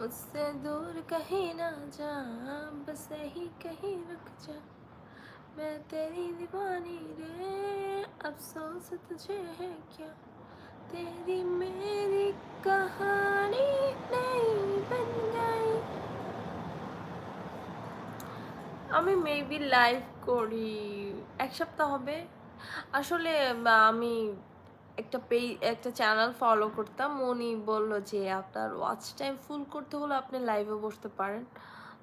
मुझसे दूर कहीं ना जा बस यही कहीं रुक जा मैं तेरी दीवानी रे अफसोस तुझे है क्या तेरी मेरी कहानी नहीं बन गई আমি মেবি লাইভ করি এক সপ্তাহ হবে আসলে বা, আমি একটা পেই একটা চ্যানেল ফলো করতাম। উনি বলল যে, আপনার ওয়াচ টাইম ফুল করতে হলে আপনি লাইভে বসতে পারেন।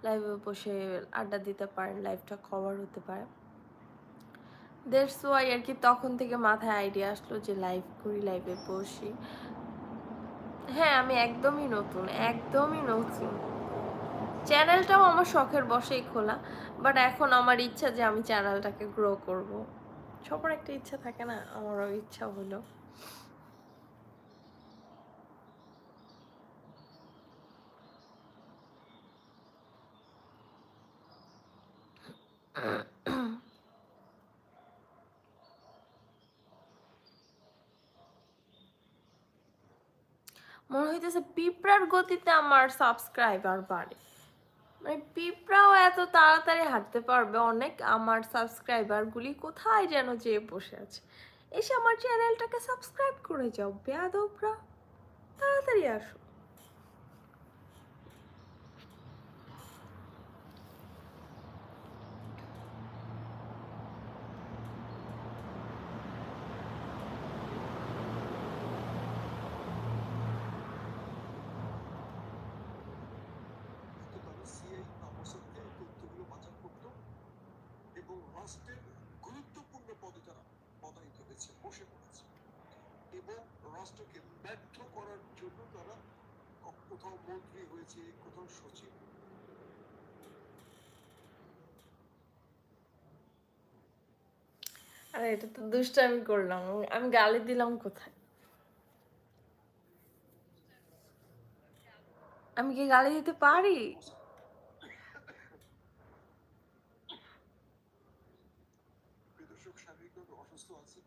লাইভে বসে আড্ডা দিতে পারেন লাইভটা কভার হতে পারে। দেড়স ওয়াই আর কি তখন থেকে মাথায় আইডিয়া আসলো যে লাইভ করি লাইভে বসি। হ্যাঁ আমি একদমই নতুন একদমই নতুন। চ্যানেলটাও আমার শখের বসেই খোলা বাট এখন আমার ইচ্ছা যে, আমি চ্যানেলটাকে গ্রো করব। সবার একটা ইচ্ছা থাকে না, আমারও ইচ্ছা হলো। মনে হইতেছে পিঁপড়ার গতিতে আমার সাবস্ক্রাইবার বাড়ে। মানে পিঁপড়াও এত তাড়াতাড়ি হাঁটতে পারবে, অনেক আমার সাবস্ক্রাইবারগুলি কোথায় যেন যেয়ে বসে আছে। এসে আমার চ্যানেলটাকে সাবস্ক্রাইব করে যাও, বেয়াদবরা। তাড়াতাড়ি আসো। রাষ্ট্রের গুরুত্বপূর্ণ পদে তারা পদায়িত হয়েছে, বসে পড়েছে। এবং রাষ্ট্রকে ব্যর্থ করার জন্য তারা কোথাও মন্ত্রী হয়েছে, কোথাও সচিব। আরে, এটা তো দুষ্টামি করলাম। আমি গালি দিলাম কোথায়? আমি কি গালি দিতে পারি? আছে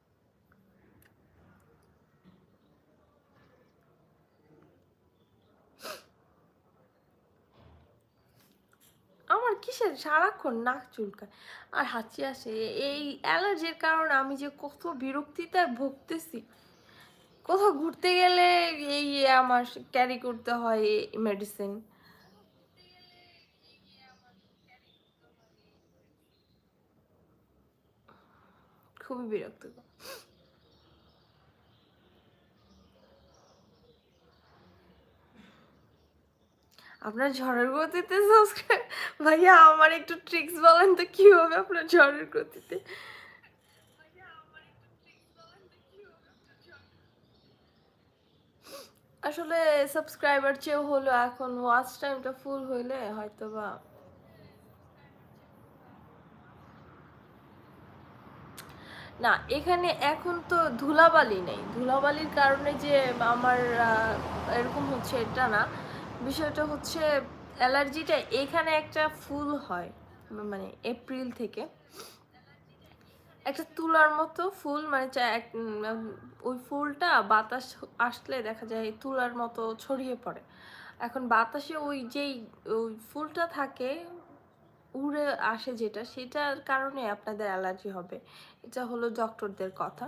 আমার কিসের? সারাক্ষণ নাক চুলকায়। আর হাঁচি আসে। এই অ্যালার্জির কারণে আমি যে কত বিরক্তিতে ভুগতেছি। কোথাও ঘুরতে গেলে এই আমার ক্যারি করতে হয় মেডিসিন খুবই বিরক্তিকর আপনার ঝড়ের গতিতে সাবস্ক্রাইব ভাইয়া, আমার একটু ট্রিক্স বলেন তো, কি হবে আপনার ঝড়ের গতিতে? আসলে সাবস্ক্রাইবার চেয়েও হলো এখন ওয়াচ টাইমটা ফুল হইলে হয়তো বা না, এখানে এখন তো ধুলাবালি নেই। ধুলাবালির কারণে যে আমার এরকম হচ্ছে এটা না। বিষয়টা হচ্ছে অ্যালার্জিটা এখানে একটা ফুল হয় মানে এপ্রিল থেকে। একটা তুলার মতো ফুল মানে ওই ফুলটা বাতাস আসলে দেখা যায় তুলার মতো ছড়িয়ে পড়ে। এখন বাতাসে ওই যেই, ওই ফুলটা থাকে উড়ে আসে যেটা, সেটার কারণে আপনাদের অ্যালার্জি হবে। এটা হলো ডক্টরদের কথা।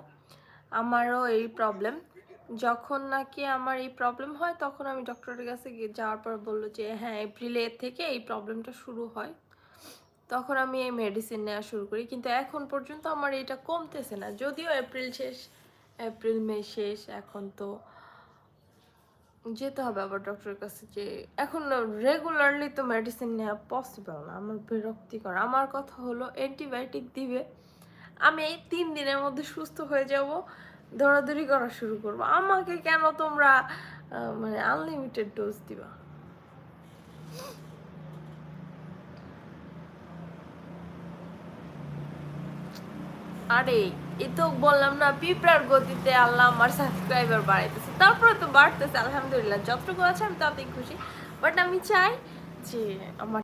আমারও এই প্রবলেম যখন নাকি আমার এই প্রবলেম হয়, তখন আমি ডক্টরের কাছে যাওয়ার পর বলল যে হ্যাঁ এপ্রিলের থেকে এই প্রবলেমটা শুরু হয়। তখন আমি এই মেডিসিন নেওয়া শুরু করি। কিন্তু এখন পর্যন্ত আমার এটা কমতেছে না। যদিও এপ্রিল শেষ, এপ্রিল, মে শেষ, এখন তো যেতে হবে আবার ডক্টরের কাছে যে এখন রেগুলারলি তো মেডিসিন নেওয়া পসিবল না। আমার বিরক্তিকর। আমার কথা হলো অ্যান্টিবায়োটিক দিবে। আমি এই তিন দিনের মধ্যে সুস্থ হয়ে যাব, দৌড়াদৌড়ি করা শুরু করব। আমাকে কেন তোমরা মানে আনলিমিটেড ডোজ দিবা? আরে এ তো বললাম না, পিঁপড়ার গতিতে আল্লাহ আমার সাবস্ক্রাইবার বাড়াইতেছে। তারপরে তো বাড়তেছে, আলহামদুলিল্লাহ। যতটুকু আছে আমি তাতেই খুশি। বাট আমি চাই যে আমার